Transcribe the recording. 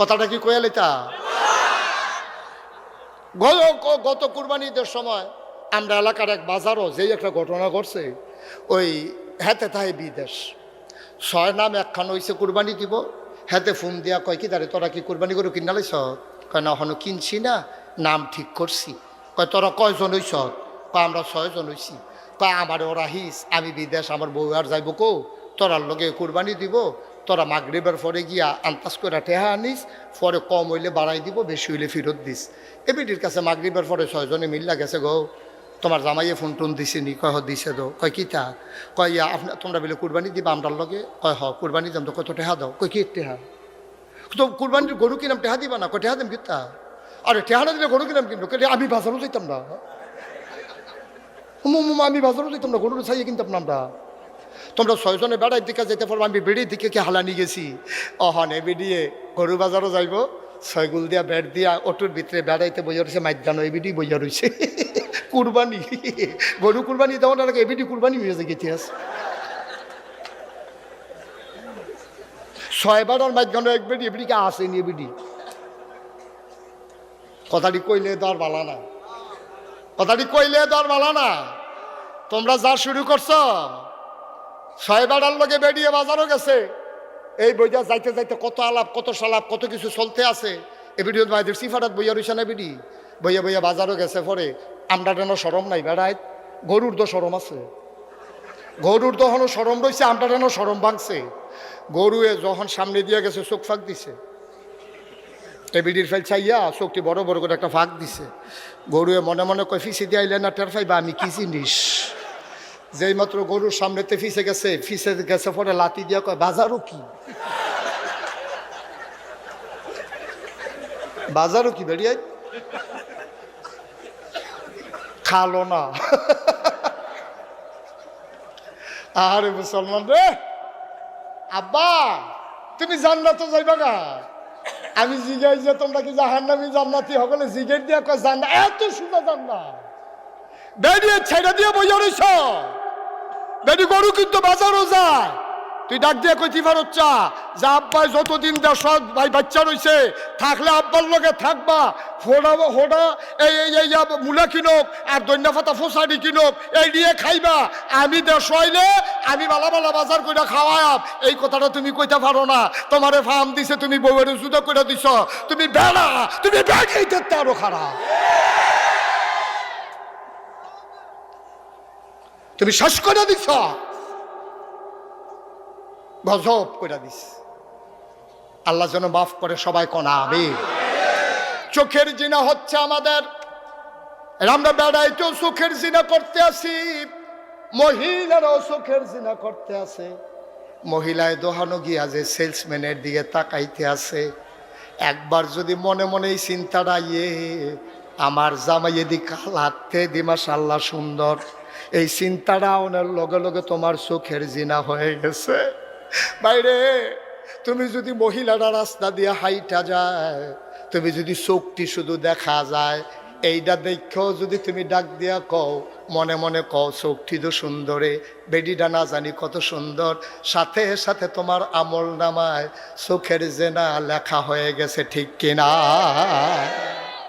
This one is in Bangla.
কথাটা কি কয়ে লেতা গত কুরবানি ঈদের সময় আমরা এলাকার এক বাজারও যেই একটা ঘটনা ঘটছে, ওই হেতে তাই বিদেশ। ছয় নাম একখান হইছে কুরবানি দিব হেতে ফোন দিয়া কয়, কি তারে তোরা কি কুরবানি করে কিনা লাইছ? কয়, না হনো কিনছি না, নাম ঠিক করছি। কয়, তোরা কয়জন হইছ? কয়, আমরা ছয়জন হইছি। কয় আমার ওরা হিস আমি বিদেশ, আমার বউ আর যাইব কো, তোরার লগে কুরবানি দিব তোরা মাগরিবের পরে গিয়া আন্তাজ করে টেহা আনিস, পরে কম হইলে বাড়াই দিব, বেশি হইলে ফেরত দিস। এবিটির কাছে মাগরিবের পরে ছয়জনে মিল্লা গেছে, গো, তোমার জামাইয়ে ফোন টোন দিছে নি কয় দিছে দো কয় কি তা কয়, ইয়া, আপনি, তোমরা বলে কুরবানি দিবা আমরার লগে? কয়, হ, কুরবানি দাম তো, কত টেহা দাও? কয়, কি টেহা তো কুরবানির গরু কিনাম টেহা দিবা না? কয় টেহা দিম কিতা আরে টেহা না দিলে গরু কিনাম কিনবো? আমি বাজারও যাইতাম না। আমি বাজারও যাইতাম না গরু চাইয়ে কিনতাম না আমরা। তোমরা ছয়জনে বেড়ার দিকে যেতে পারব, আমি বেড়ির দিকে কি হালানি গেছি? অহনে বেরিয়ে গরু বাজারও যাইব। ছয়গুল দিয়া বেড় দিয়া অটোর ভিতরে বেড়াইতে বইয়া রয়েছে মাইদানো এবিডি বইয়া রয়েছে কুরবানি। গরু কুরবানি দেওয়ার আগে এবিডি কুরবানি হয়ে যায় ইতিহাস। ছয় বেড়ার মাইদানো এক বেডি এবিডিকে আসেনি এবিডি কথাটি কইলে দর বালা না। কথাটি কইলে দর বালা না। তোমরা যা শুরু করছ ছয় বেড়ার লগে বেরিয়ে বাজারও গেছে। এই বইটা যাইতে যাইতে কত আলাপ, কত সালাপ, কত কিছু চলতে আছে। এ ভিডিও ভাইদের সিফারাত বইয়া রইছে না বিডি? বইয়া বইয়া বাজারও গেছে পরে। আমরা যেন সরম নাই বেড়ায়। গরুর তো সরম আছে। গরুর তো সরম রয়েছে আমরা যেন সরম ভাঙছে। গরুয়ে যখন সামনে দিয়ে গেছে, চোখ ফাঁক দিছে। এবিডির ফেল চাইয়া চোখটি বড় বড় করে একটা ফাঁক দিছে। গরুয়ে মনে মনে কয়, ফিসে দিয়ে আইলে না টের পাইবা? আমি কি জিনিস? যেই মাত্র গরুর সামনেতে ফিসে গেছে ফিসে গেছে পরে লাতি দিয়া কয়, বাজারও কি? বাজারও কি বেরিয়ে খালো না। আরে মুসলমান রে! আব্বা, তুমি জান্নাত যাইবা না আমি জিগাই যে তোমরা কি জাহান্নামি জান্নাতি সকলে জিগের দিয়া কয় জান্না এত সুন্দর জান্নাত। বেরিয়ে ছেড়ে দিয়ে বইয়া রইছ? বেরি গরু কিন্তু বাজারও যায়, তুই ডাক দিয়ে কইতি পারচ্ছা যে আব্বাই যতদিন দেশ ভাই, বাচ্চা রইছে, থাকলে আব্বার লগে থাকবা। ফোড়া হোড়া এই এই এই মূলা কিনক, আর দৈন্য ফাতা ফোসারি কিনক, এই নিয়ে খাইবা। আমি দেশ হইলে আমি বালা বালা বাজার করে খাওয়াব এই কথাটা তুমি কইতে পারো না। তোমারে ফার্ম দিছে, তুমি বউয়ের জুদা করে দিছ। তুমি বেড়া, তুমি বেড়াই দেখতে আরও খারাপ। তুমি শেষ করে দিছ। গজব করে দিস আল্লাহ যেন মাফ করে সবাই কনা আবে চোখের জিনা হচ্ছে আমাদের। আমরা বেড়াইতেও চোখের জিনা করতে আসি। মহিলারাও চোখের জিনা করতে আছে মহিলায় দোহানো গিয়া যে সেলসম্যানের দিকে তাকাইতে আছে একবার যদি মনে মনে এই চিন্তাটা ইয়ে আমার জামাই এদিক হাতে দিমাস আল্লাহ সুন্দর। এই চিন্তাটা ওনার লগে লগে তোমার চোখের জিনা হয়ে গেছে। বাইরে, তুমি যদি মহিলারা রাস্তা দিয়ে হাইটা যায়, তুমি যদি চোখটি শুধু দেখা যায় এইটা দেখেও যদি তুমি ডাক দিয়া কও, মনে মনে কও চোখটি তো সুন্দরে, বেডিটা না জানি কত সুন্দর। সাথে সাথে তোমার আমল নামায় চোখের জেনা লেখা হয়ে গেছে, ঠিক কিনা?